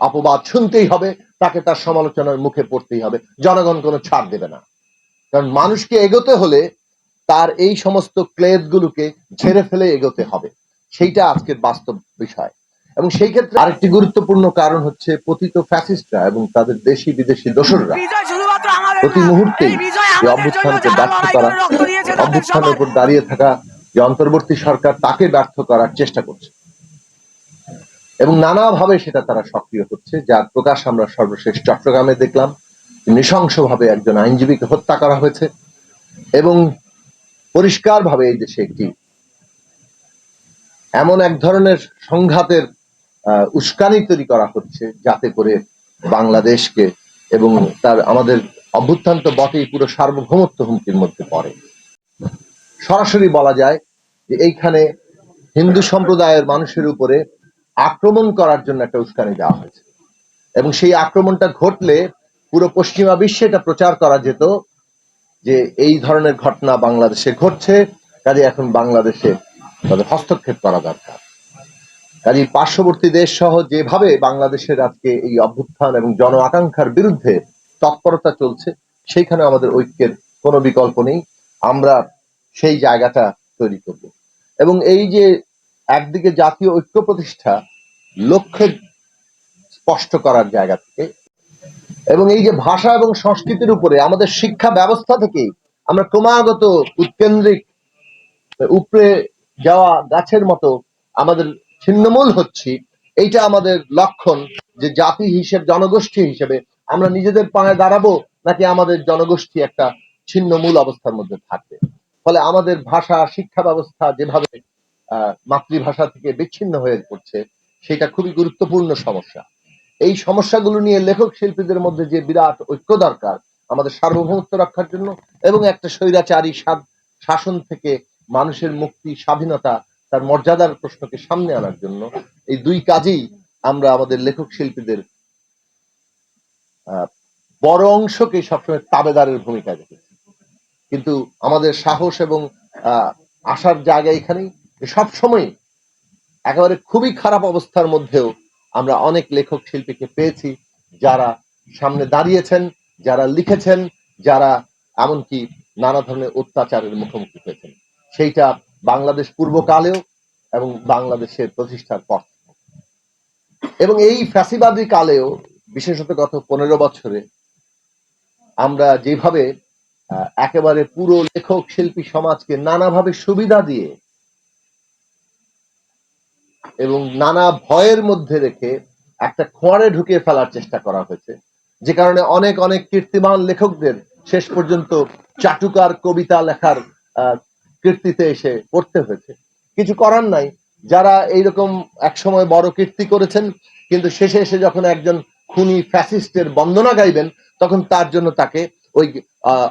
অপবাদ শুনতেই হবে তাকে তার সমালোচনার মুখে পড়তেই হবে। জনগণ কোনো ছাড় দেবে না। কারণ মানুষকে এগোতে হলে তার এই সমস্ত ক্লেদ গুলোকে ঝেড়ে ফেলে এগোতে হবে। সেইটা আজকের বাস্তব বিষয়। এবং সেই ক্ষেত্রে আরেকটি গুরুত্বপূর্ণ কারণ হচ্ছে পতিত ফ্যাসিস্টরা এবং তাদের দেশি বিদেশি দোসররা। প্রতি আমাদের অভ্যুত্থানকে ব্যর্থ করা অভ্যুত্থানের উপর দাঁড়িয়ে থাকা যে অন্তর্বর্তী সরকার তাকে ব্যর্থ করার চেষ্টা করছে। এবং নানাভাবে সেটা তারা সক্রিয় হচ্ছে, যার প্রকাশ আমরা সর্বশেষ চট্টগ্রামে দেখলাম। নৃশংসভাবে একজন আইনজীবীকে হত্যা করা হয়েছে এবং পরিষ্কারভাবে এই দেশে একটি এমন এক ধরনের সংঘাতের উস্কানি তৈরি করা হচ্ছে যাতে করে বাংলাদেশকে এবং তার আমাদের অভ্যুত্থান তো বটেই, পুরো সার্বভৌমত্ব হুমকির মধ্যে পড়ে। সরাসরি বলা যায় যে এইখানে হিন্দু সম্প্রদায়ের মানুষের উপরে আক্রমণ করার জন্য একটা উস্কানি দেওয়া হয়েছে। এবং সেই আক্রমণটা ঘটলে পুরো পশ্চিমা বিশ্বে এটা প্রচার করা যেত যে এই ধরনের ঘটনা বাংলাদেশে ঘটছে, কাজে এখন বাংলাদেশে তাদের হস্তক্ষেপ করা দরকার। কাজে পার্শ্ববর্তী দেশ সহ যেভাবে বাংলাদেশের আজকে এই অভ্যুত্থান এবং জন আকাঙ্ক্ষার বিরুদ্ধে তৎপরতা চলছে সেইখানে আমাদের ঐক্যের কোনো বিকল্প নেই। আমরা সেই জায়গাটা তৈরি করব। এবং এই যে একদিকে জাতীয় ঐক্য প্রতিষ্ঠা লক্ষ্যে স্পষ্ট করার জায়গা থেকে, এবং এই যে ভাষা এবং সংস্কৃতির উপরে আমাদের শিক্ষা ব্যবস্থা থেকেই আমরা ক্রমাগত উৎকেন্দ্রিক উপরে যাওয়া গাছের মতো আমাদের ছিন্নমূল হচ্ছি। এইটা আমাদের লক্ষণ যে জাতি হিসেবে, জনগোষ্ঠী হিসেবে আমরা নিজেদের পায়ে দাঁড়াবো নাকি আমাদের জনগোষ্ঠী একটা ছিন্নমূল অবস্থার মধ্যে থাকবে। ফলে আমাদের ভাষা, শিক্ষা ব্যবস্থা যেভাবে মাতৃভাষা থেকে বিচ্ছিন্ন হয়ে পড়ছে, সেটা খুবই গুরুত্বপূর্ণ সমস্যা। এই সমস্যাগুলো নিয়ে লেখক শিল্পীদের মধ্যে যে বিরাট ঐক্য দরকার আমাদের সার্বভৌমত্ব রক্ষার জন্য এবং একটা স্বৈরাচারী শাসন থেকে মানুষের মুক্তি, স্বাধীনতা তার মর্যাদার প্রশ্নকে সামনে আনার জন্য এই দুই কাজেই আমরা আমাদের লেখক শিল্পীদের বড় অংশকে সবসময় তাবেদারের ভূমিকা রেখেছি। কিন্তু আমাদের সাহস এবং আসার জায়গা এখানেই। সব সময় একেবারে খুবই খারাপ অবস্থার মধ্যেও আমরা অনেক লেখক শিল্পীকে পেয়েছি যারা সামনে দাঁড়িয়েছেন, যারা লিখেছেন, যারা এমনকি নানা ধরনের অত্যাচারের মুখোমুখি হয়েছেন। সেইটা বাংলাদেশ পূর্বকালেও এবং বাংলাদেশের প্রতিষ্ঠার পর এবং এই ফ্যাসিবাদী কালেও, বিশেষত গত পনেরো বছরে, আমরা যেভাবে একেবারে পুরো লেখক শিল্পী সমাজকে নানাভাবে সুবিধা দিয়ে এবং নানা ভয়ের মধ্যে রেখে একটা খোঁয়ারে ঢুকিয়ে ফেলার চেষ্টা করা হয়েছে। যে কারণে অনেক অনেক কীর্তিমান লেখকদের শেষ পর্যন্ত চাটুকার কবিতা লেখার কীর্তিতে এসে পড়তে হয়েছে। কিছু করার নাই। যারা এইরকম একসময় বড় কীর্তি করেছেন, কিন্তু শেষে এসে যখন একজন খুনি ফ্যাসিস্টের বন্দনা গাইবেন, তখন তার জন্য তাকে ওই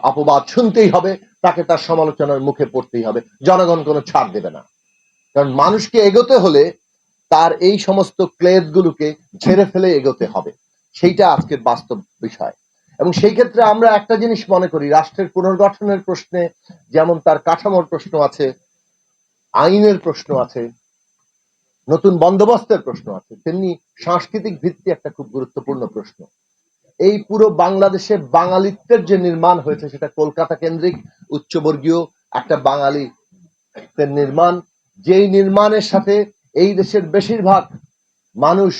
অপবাদ শুনতেই হবে, তাকে তার সমালোচনার মুখে পড়তেই হবে। জনগণ কোনো ছাড় দেবে না। কারণ মানুষকে এগোতে হলে তার এই সমস্ত ক্লেদ গুলোকে ঝেড়ে ফেলে এগোতে হবে। সেইটা আজকের বাস্তব বিষয়। এবং সেই ক্ষেত্রে আমরা একটা জিনিস মনে করি, রাষ্ট্রের পুনর্গঠনের প্রশ্নে যেমন তার কাঠামোর প্রশ্ন আছে, আইনের প্রশ্ন আছে, নতুন বন্দোবস্তের প্রশ্ন আছে, তেমনি সাংস্কৃতিক ভিত্তি একটা খুব গুরুত্বপূর্ণ প্রশ্ন। এই পুরো বাংলাদেশে বাঙালিত্বের যে নির্মাণ হয়েছে সেটা কলকাতা কেন্দ্রিক, উচ্চবর্গীয় একটা বাঙালি নির্মাণ। যেই নির্মাণের সাথে এই দেশের বেশিরভাগ মানুষ